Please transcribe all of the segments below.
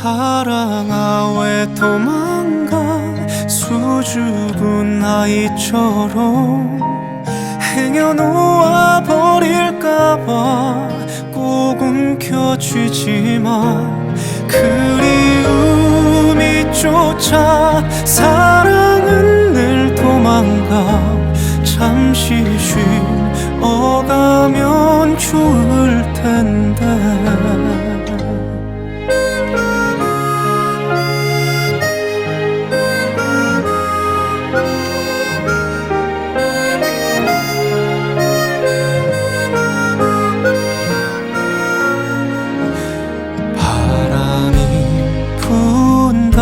사랑아 왜 도망가? 수줍은 아이처럼 행여놓아 버릴까봐 꼭 움켜쥐지만 그리움이 쫓아 사랑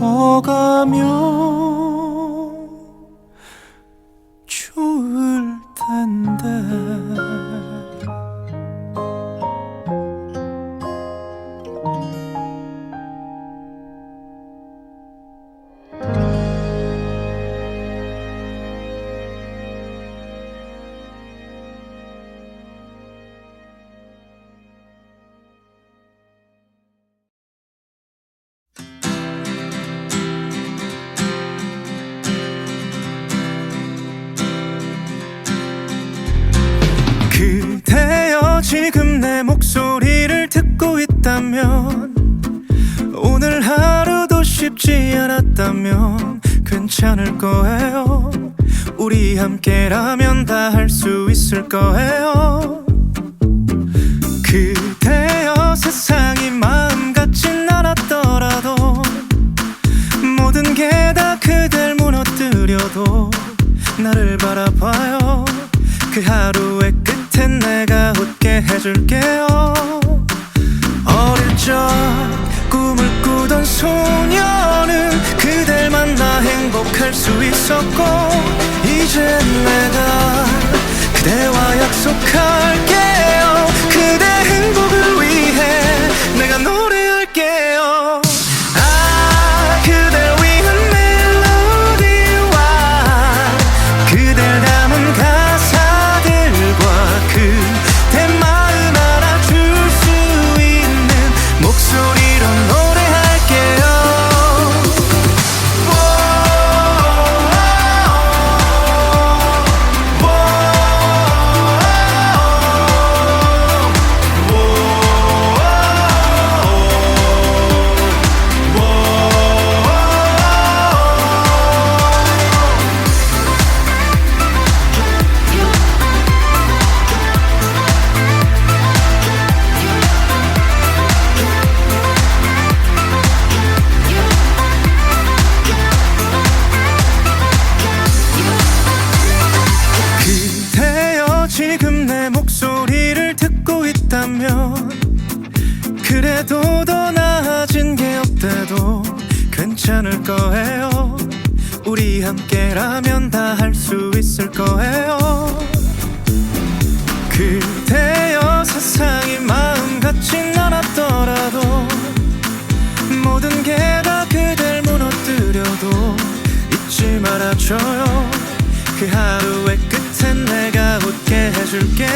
어가면 그대여 지금 내 목소리를 듣고 있다면 오늘 하루도 쉽지 않았다면 괜찮을 거예요. 우리 함께라면 다 할 수 있을 거예요. 그대여 세상이 마음 같진 않았더라도 모든 게 다 그댈 무너뜨려도 나를 바라봐요. 그 하루의 끝 엔 내가 웃게 해줄게요. 어릴 적 꿈을 꾸던 소녀는 그댈 만나 행복할 수 있었고 이제 내가 그대와 약속할게요. 그대 행복을 그래도 더 나아진 게 없대도 괜찮을 거예요. 우리 함께라면 다 할 수 있을 거예요. 그대여 세상이 마음같진 않았더라도 모든 게 다 그댈 무너뜨려도 잊지 말아줘요. 그 하루의 끝엔 내가 웃게 그렇게